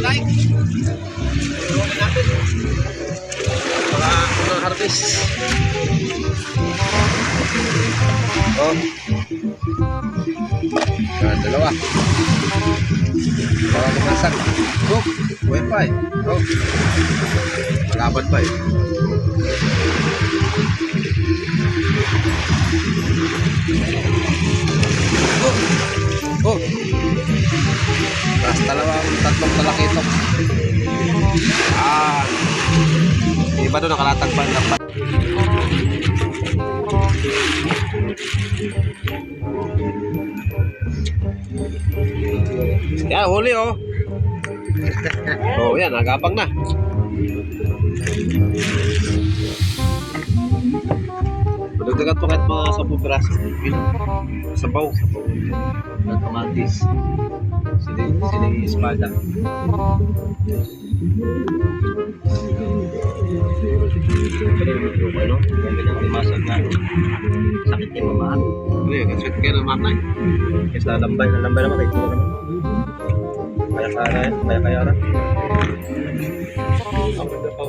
like. Tulungan natin. Mga unang harvest. Oh. Ah, dalawa. Para lumasak. Oh, buhay pa eh. Oh. Malaban pa eh. Oh. Oh. Tatlong talaki ito. Ah. Iba doon nakalatag pa Yan, huli oh. oh, yan, nagapang na. Madagdagan to kahit mga 10 piraso. Sabaw. Sabaw. Ng kamatis. Siling, siling espada. Ano? Ganda ng limasan na. Sakit yung mamaan. Ano yun? Kaswit kayo ng matay. Kasi lalambay. Lalambay naman kayo. Kaya kaya. Kaya kaya na. Ang ganda pa.